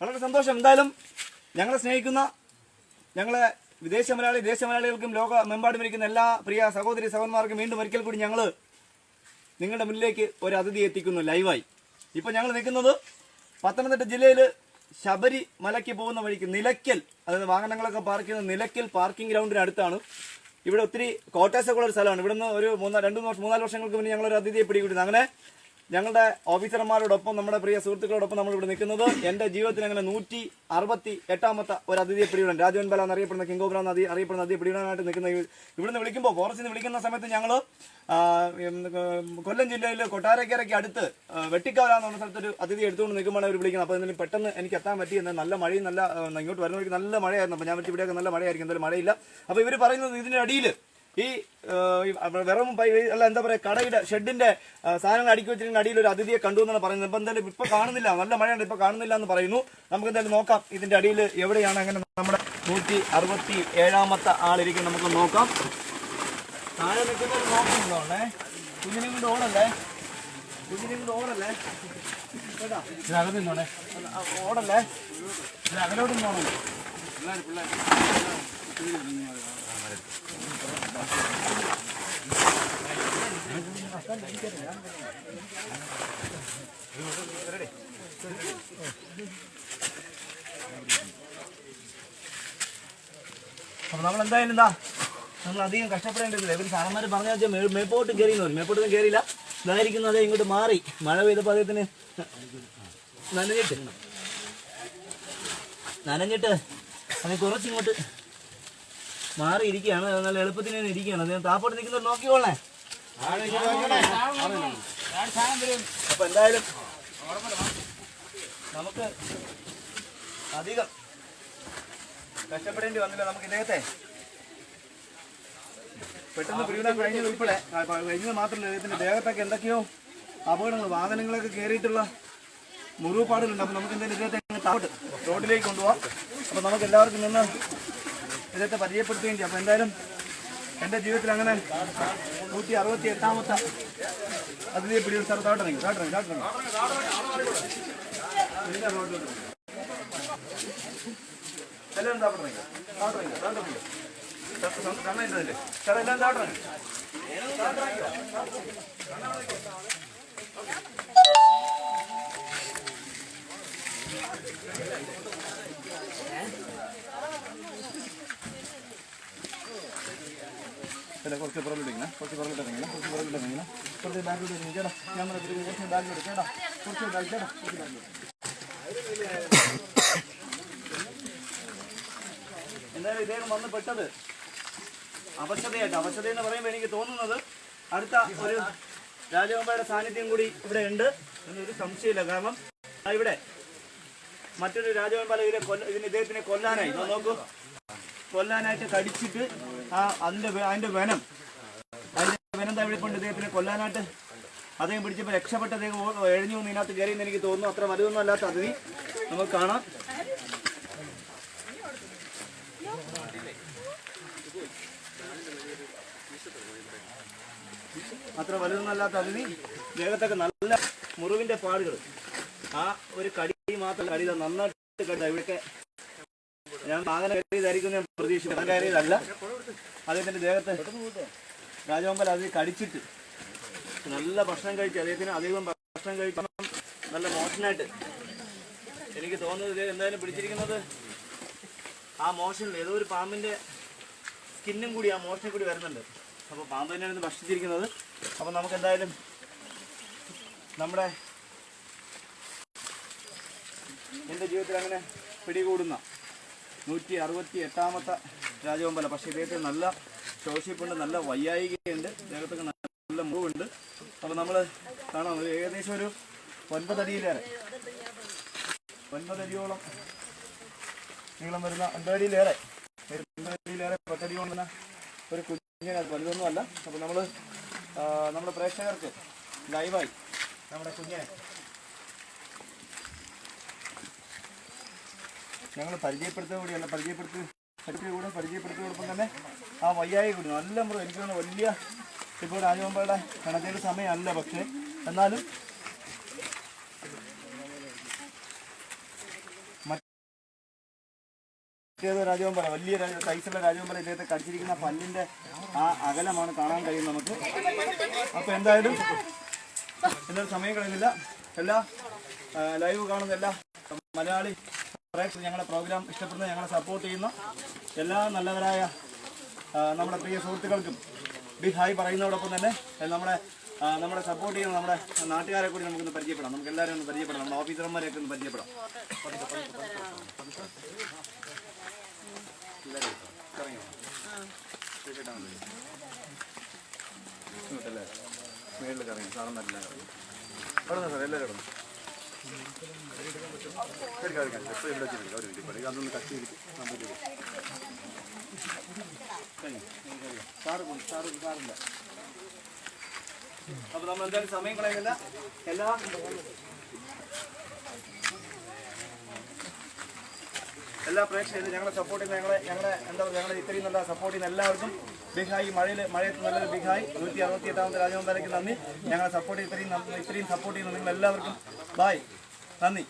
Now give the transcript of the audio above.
വളരെ സന്തോഷം. എന്തായാലും ഞങ്ങളെ സ്നേഹിക്കുന്ന ഞങ്ങളെ വിദേശ മലയാളി ദേശ മലയാളികൾക്കും ലോകമെമ്പാടും ഇരിക്കുന്ന എല്ലാ പ്രിയ സഹോദരി സഹോദരന്മാർക്കും വീണ്ടും ഒരിക്കൽ കൂടി ഞങ്ങൾ നിങ്ങളുടെ മുന്നിലേക്ക് ഒരു അതിഥി എത്തിക്കുന്നു ലൈവായി. ഇപ്പം ഞങ്ങൾ നിൽക്കുന്നത് പത്തനംതിട്ട ജില്ലയിൽ ശബരി മലയ്ക്ക് പോകുന്ന വഴിക്ക് നിലയ്ക്കൽ അതായത് വാഹനങ്ങളൊക്കെ പാർക്ക് ചെയ്യുന്ന നിലയ്ക്കൽ പാർക്കിംഗ് ഗ്രൗണ്ടിന് അടുത്താണ്. ഇവിടെ ഒത്തിരി കോട്ടേഴ്സൊക്കെ ഉള്ള ഒരു സ്ഥലമാണ്. ഇവിടുന്ന് ഒരു മൂന്ന് രണ്ട് മൂന്ന് മൂന്നാൽ വർഷങ്ങൾക്ക് മുന്നേ ഞങ്ങളൊരു അതിഥിയെ പിടികൂടുന്നു അങ്ങനെ ഞങ്ങളുടെ ഓഫീസർമാരോടൊപ്പം നമ്മുടെ പ്രിയ സുഹൃത്തുക്കളോടൊപ്പം നമ്മൾ ഇവിടെ നിൽക്കുന്നത് എന്റെ ജീവിതത്തിൽ അങ്ങനെ നൂറ്റി അറുപത്തി എട്ടാമത്തെ ഒരു അതിഥിയെ പിടിവിടാൻ രാജവൻ ബല എന്നറിയപ്പെടുന്ന കിങ്കോബ്ര നദി അറിയപ്പെടുന്ന നദിയെ പിടിവിടാനായിട്ട് നിൽക്കുന്ന ഇവിടുന്ന് വിളിക്കുമ്പോൾ ഫോറസ്റ്റിൽ നിന്ന് വിളിക്കുന്ന സമയത്ത് ഞങ്ങൾ കൊല്ലം ജില്ലയിൽ കൊട്ടാരക്കരയ്ക്ക് അടുത്ത് വെട്ടിക്കാവല എന്ന് പറഞ്ഞ സ്ഥലത്ത് ഒരു അതിഥി എടുത്തുകൊണ്ട് നിൽക്കുമ്പോഴാണ് അവർ വിളിക്കുന്നത്. അപ്പോൾ എന്തെങ്കിലും പെട്ടെന്ന് എനിക്ക് എത്താൻ പറ്റി എന്നാൽ നല്ല മഴയും നല്ല ഇങ്ങോട്ട് വരുന്നവർക്ക് നല്ല മഴയായിരുന്നു. അപ്പോൾ ഞാൻ പറ്റി ഇവിടെയൊക്കെ നല്ല മഴയായിരിക്കും എന്തായാലും മഴയില്ല. അപ്പോൾ ഇവർ പറയുന്നത് ഇതിന്റെ അടിയിൽ ഈ വിറവും അല്ല എന്താ പറയാ കടയുടെ ഷെഡിന്റെ സാധനങ്ങൾ അടുക്കി വെച്ചിട്ട് അടിയിൽ ഒരു അതിഥിയെ കണ്ടു എന്നാണ് പറയുന്നത്. ഇപ്പൊ എന്തായാലും ഇപ്പൊ കാണുന്നില്ല. നല്ല മഴയുണ്ട്. ഇപ്പൊ കാണുന്നില്ല എന്ന് പറയുന്നു. നമുക്ക് എന്തായാലും നോക്കാം. ഇതിന്റെ അടിയിൽ എവിടെയാണ് അങ്ങനെ നമ്മുടെ നൂറ്റി അറുപത്തി ഏഴാമത്തെ ആളിരിക്കും നമുക്ക് നോക്കാം. താഴെ നിൽക്കുന്നത് നോക്കുന്നുണ്ടോണേ കുഞ്ഞിനും കൊണ്ട് ഓടല്ലേ? കുഞ്ഞിനും കൊണ്ട് ഓടല്ലേ? കേട്ടാ? ഓടല്ലേ? ഇത് അകലോട്ടും പോകണം അപ്പൊ നമ്മൾ എന്തായാലും എന്താ നമ്മൾ അധികം കഷ്ടപ്പെടേണ്ടതില്ല. ഇവർ സാറന്മാർ പറഞ്ഞാൽ വെച്ചാൽ മേ മേപ്പോട്ട് കയറി എന്ന് പറഞ്ഞു. മേപ്പോട്ടൊന്നും കയറിയില്ല ഇതായിരിക്കുന്നു അതേ ഇങ്ങോട്ട് മാറി. മഴ പെയ്തപ്പോൾ അദ്ദേഹത്തിന് നനഞ്ഞിട്ട്. നനഞ്ഞിട്ട് അത് കുറച്ചിങ്ങോട്ട് മാറിയിരിക്കുകയാണ്. നല്ല എളുപ്പത്തിന് തന്നെ ഇരിക്കുകയാണ്. അദ്ദേഹം താപ്പോട്ട് നിൽക്കുന്നവർ നോക്കിക്കോളേ അപ്പൊ എന്തായാലും നമുക്ക് അധികം കഷ്ടപ്പെടേണ്ടി വന്നില്ല നമുക്ക് ഇദ്ദേഹത്തെ. പെട്ടെന്ന് പിടിവിടാൻ കഴിഞ്ഞത് ഉൾപ്പെടെ. കഴിഞ്ഞത് മാത്രമല്ല ഇദ്ദേഹത്തിന്റെ ദേഹത്തൊക്കെ എന്തൊക്കെയോ അപകടങ്ങൾ വാഹനങ്ങളൊക്കെ കയറിയിട്ടുള്ള മുറിവുപാടുകളുണ്ട്. അപ്പൊ നമുക്ക് എന്തായാലും ഇദ്ദേഹത്തെ താഴോട്ട് റോഡിലേക്ക് കൊണ്ടുപോകാം അപ്പൊ നമുക്ക് എല്ലാവർക്കും നിന്ന് ഇദ്ദേഹത്തെ പരിചയപ്പെടുത്തുകയും ചെയ്യാം. എന്തായാലും എന്റെ ജീവിതത്തിൽ അങ്ങനെ നൂറ്റി അറുപത്തി എട്ടാമത്തെ അതിഥിയെ പിടിയുടെ സാർ താട്ടിറങ്ങി താട്ടിറങ്ങി താട്ടിറങ്ങി ഇതിന്റെ റോഡിലോട്ട് എല്ലാം എല്ലാം കുറച്ച് പുറകിലിട്ടിങ്ങനെ കുറച്ച് പുറകിലിട്ടിങ്ങനെ കുറച്ച് പുറകിലിട്ടിങ്ങനെ കുറച്ച് ബാക്കിലോട്ട് ഇറങ്ങി ചേട്ടാ തിരികെ കുറച്ച് ബാക്കിലോട്ട് ചേട്ടാ കുറച്ച് ചേട്ടാ കുറച്ച് ബാക്കിലോട്ട് എന്തായാലും ഇദ്ദേഹം വന്ന് പെട്ടത് അവശതയായിട്ട്. അവശത എന്ന് പറയുമ്പോൾ എനിക്ക് തോന്നുന്നത് അടുത്ത ഒരു രാജകുമാരുടെ സാന്നിധ്യം കൂടി ഇവിടെ ഉണ്ട് എന്നൊരു സംശയമില്ല. കാരണം ഇവിടെ മറ്റൊരു രാജകുമാര ഇതിനെ കൊല്ല ഇതിന് ഇദ്ദേഹത്തിനെ കൊല്ലാനായി. നോക്കൂ. കൊല്ലാനായിട്ട് കടിച്ചിട്ട് ആ അതിന്റെ അതിന്റെ വനം. അതിന്റെ വനം തവിടെ കൊണ്ട് ഇദ്ദേഹത്തിനെ കൊല്ലാനായിട്ട് അദ്ദേഹം പിടിച്ചപ്പോൾ രക്ഷപ്പെട്ട അദ്ദേഹം എഴഞ്ഞു ഇതിനകത്ത് കയറിയെന്ന് എനിക്ക് തോന്നുന്നു. അത്ര വലുതൊന്നും അല്ലാത്ത അതിഥി നമുക്ക് കാണാം. അത്ര വലുതൊന്നല്ലാത്ത അതിന് ദേഹത്തൊക്കെ നല്ല മുറിവിന്റെ പാടുകൾ. ആ ഒരു കടി മാത്രം കടി നന്നായിട്ട് കണ്ട ഇവിടെ ഞാൻ വാഹനം കയറിയതായിരിക്കും ഞാൻ പ്രതീക്ഷിച്ചു ഞാൻ കയറിയതല്ല അദ്ദേഹത്തിന്റെ ദേഹത്തെ രാജഗോപാൽ അത് കടിച്ചിട്ട് നല്ല ഭക്ഷണം കഴിച്ച്. അദ്ദേഹത്തിന് അധികം ഭക്ഷണം കഴിക്കണം. നല്ല മോഷനായിട്ട് എനിക്ക് തോന്നുന്നത് എന്തായാലും പിടിച്ചിരിക്കുന്നത് ആ മോഷൻ ഏതോ ഒരു പാമ്പിന്റെ സ്കിന്നും കൂടി ആ മോഷനെ കൂടി വരുന്നുണ്ട്. അപ്പോൾ പാമ്പ് തന്നെയാണ് ഇത് ഭക്ഷിച്ചിരിക്കുന്നത്. അപ്പോൾ നമുക്ക് എന്തായാലും നമ്മുടെ എന്റെ ജീവിതത്തിൽ അങ്ങനെ പിടികൂടുന്ന നൂറ്റി അറുപത്തി എട്ടാമത്തെ രാജകൊമ്പല പക്ഷേ ഇദ്ദേഹത്തിന് നല്ല ശോഷിപ്പുണ്ട് നല്ല വയ്യായികയുണ്ട്. ഇദ്ദേഹത്തൊക്കെ നല്ല മുറിവുണ്ട്. അപ്പോൾ നമ്മൾ കാണാം ഏകദേശം ഒരു ഒൻപതടിയിലേറെ ഒൻപതടിയോളം നീളം വരുന്ന ഒൻപതടിയിലേറെ ഒൻപതടിയിലേറെ പത്തടിയോളം ഒരു അത് വലുതൊന്നും അല്ല അപ്പോൾ നമ്മൾ നമ്മുടെ പ്രേക്ഷകർക്ക് ലൈവായി. നമ്മുടെ കുഞ്ഞിനെ ഞങ്ങൾ പരിചയപ്പെടുത്തുക കൂടിയല്ല. പരിചയപ്പെടുത്തി പരിചയ കൂടെ പരിചയപ്പെടുത്തിയോടൊപ്പം തന്നെ ആ വയ്യായി കൂടി നല്ല മൃഗം എനിക്ക് വലിയ ഇപ്പോൾ രാജകുമാരുടെ കണക്കേണ്ട സമയമല്ല പക്ഷേ. എന്നാലും രാജവമ്പല വലിയ സൈസുള്ള രാജവമ്പല ഇദ്ദേഹത്തെ കടിച്ചിരിക്കുന്ന പല്ലിന്റെ ആ അകലമാണ് കാണാൻ കഴിയും നമുക്ക്. അപ്പൊ എന്തായാലും എന്തായാലും സമയം കളയുന്നില്ല. എല്ലാ ലൈവ് കാണുന്ന എല്ലാ മലയാളി പ്രേക്ഷകർ ഞങ്ങളുടെ പ്രോഗ്രാം ഇഷ്ടപ്പെടുന്ന ഞങ്ങളെ സപ്പോർട്ട് ചെയ്യുന്ന. എല്ലാ നല്ലവരായ നമ്മുടെ പ്രിയ സുഹൃത്തുക്കൾക്കും ബി ഹായ് പറയുന്നതോടൊപ്പം തന്നെ ഏ, നമ്മുടെ സപ്പോർട്ട് ചെയ്യുന്ന നമ്മുടെ നാട്ടുകാരെ കൂടി നമുക്കൊന്ന് പരിചയപ്പെടാം. നമുക്ക് എല്ലാവരും ഒന്ന് പരിചയപ്പെടാം. നമ്മുടെ ഓഫീസർമാരെയൊക്കെ ഒന്ന് പരിചയപ്പെടാം. കറങ്ങി കറങ്ങി സാറ് സാറ് സാറില്ല അപ്പൊ നമ്മൾ എന്തായാലും സമയം കളയുന്നില്ല. എല്ലാ എല്ലാ പ്രേക്ഷകരും ഞങ്ങളെ സപ്പോർട്ട് ചെയ്യുന്ന ഞങ്ങളെ ഞങ്ങളെ എന്താ പറയുക ഞങ്ങളെ ഇത്രയും നല്ല സപ്പോർട്ട് ചെയ്യുന്ന എല്ലാവർക്കും ബിഹായി മഴയിൽ മഴയത്ത് നല്ലൊരു ബിഹായി. നൂറ്റി അറുപത്തി എട്ടാമത്തെ രാജവമ്പലയ്ക്ക് നന്ദി. ഞങ്ങളെ സപ്പോർട്ട് ഇത്രയും ഇത്രയും സപ്പോർട്ട് ചെയ്യുന്ന നിങ്ങൾ എല്ലാവർക്കും ബായ്. നന്ദി.